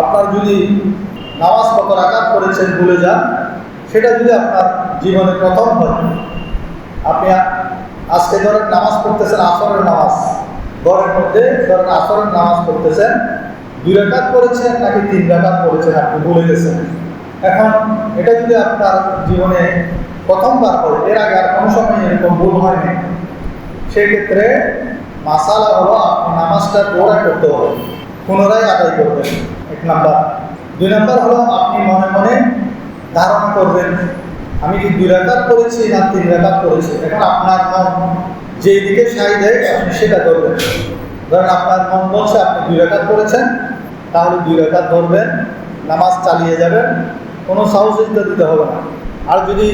আপনার যদি নামাজ কত আঘাত করেছেন ভুলে যান, সেটা যদি আপনার জীবনে প্রথম হয়। আপনি আজকে ধরেন নামাজ পড়তেছেন আসরের নামাজ। ঘরের মধ্যে ধরেন আসরের নামাজ পড়তেছেন। দুই রাকাত করেছেন নাকি তিন রাকাত করেছেন আপনি ভুলে গেছেন। এখন এটা যদি আপনার জীবনে প্রথমবার হয়, এর আগে আর কোনো সময় এরকম ভুল হয়নি। সেক্ষেত্রে মাসালা হলো আপনি নামাজটা দৌড়া করতে হবে, পুনরায় আদায় করবেন। নাম্বার। দুই নাম্বার হলো, আপনি মনে মনে ধারণা করবেন, আমি কি দুই রাকাত করেছি না তিন রাকাত করেছি এখন আপনার মন যেই দিকে সাই দেয়, আপনি সেটা ধরবেন। ধরেন আপনার মন বলছে, আপনি দুই রাকাত করেছেন তাহলে দুই রাকাত ধরবেন, নামাজ চালিয়ে যাবেন, কোনো সাহস সাহসিকতা দিতে হবে না। আর যদি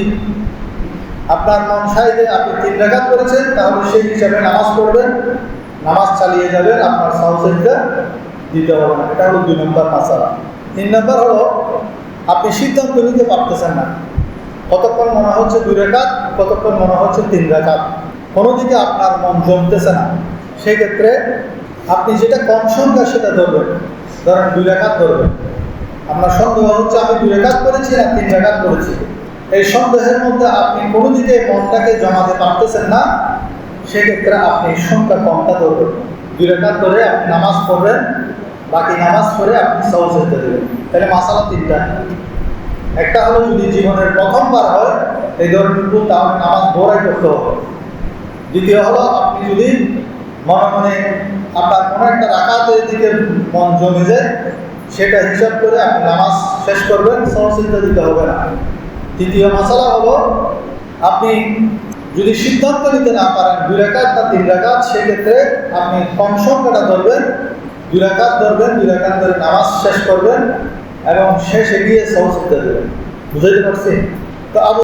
আপনার মন সাইডে আপনি তিন রাকাত করেছেন তাহলে সেই হিসাবে নামাজ পড়বেন, নামাজ চালিয়ে যাবেন, আপনার সাহস সাহসিকতা দিতে হবে না এটা হলো দুই নম্বর মাসালা। তিন নম্বর হলো, আপনি সিদ্ধান্ত নিতে পারতেছেন না। কতক্ষণ মনে হচ্ছে দুই রেখাত, কতক্ষণ মনে হচ্ছে তিন রেখাত। কোনো দিকে আপনার মন জমতেছে না। সেই ক্ষেত্রে আপনি যেটা কম সংখ্যা সেটা ধরবেন। ধরেন দুই রেখাত ধরবেন। আপনার সন্দেহ হচ্ছে আমি দুই রেখাত করেছি না তিন রেখাত করেছি। এই সন্দেহের মধ্যে আপনি কোনো দিকে মনটাকে জমাতে পারতেছেন না, সেক্ষেত্রে আপনি সংখ্যা কমটা ধরবেন। দুই রেখাত ধরে আপনি নামাজ পড়বেন বাকি নামাজ পড়ে আপনি সহজ হতে দেবেন। তাহলে মাসালা তিনটা। একটা হলো যদি জীবনের প্রথমবার হয়, এই ধরনের ভুল তাহলে নামাজ দৌড়াই করতে হবে। দ্বিতীয় হলো আপনি যদি মনে মনে আপনার কোনো একটা রাখাতের দিকে মন জমে যায়, সেটা হিসাব করে আপনি নামাজ শেষ করবেন সহসিদ্ধা দিতে হবে না। তৃতীয় মশালা হলো আপনি যদি সিদ্ধান্ত নিতে না পারেন, দুই রেখাত বা তিন রেখাত সেক্ষেত্রে আপনি কম সংখ্যাটা ধরবেন। দুই রেখাত ধরবেন দুই ধরে নামাজ শেষ করবেন এবং শেষে গিয়ে সহসিদ্ধা দেবেন। বুঝাইতে পারছি তো আবু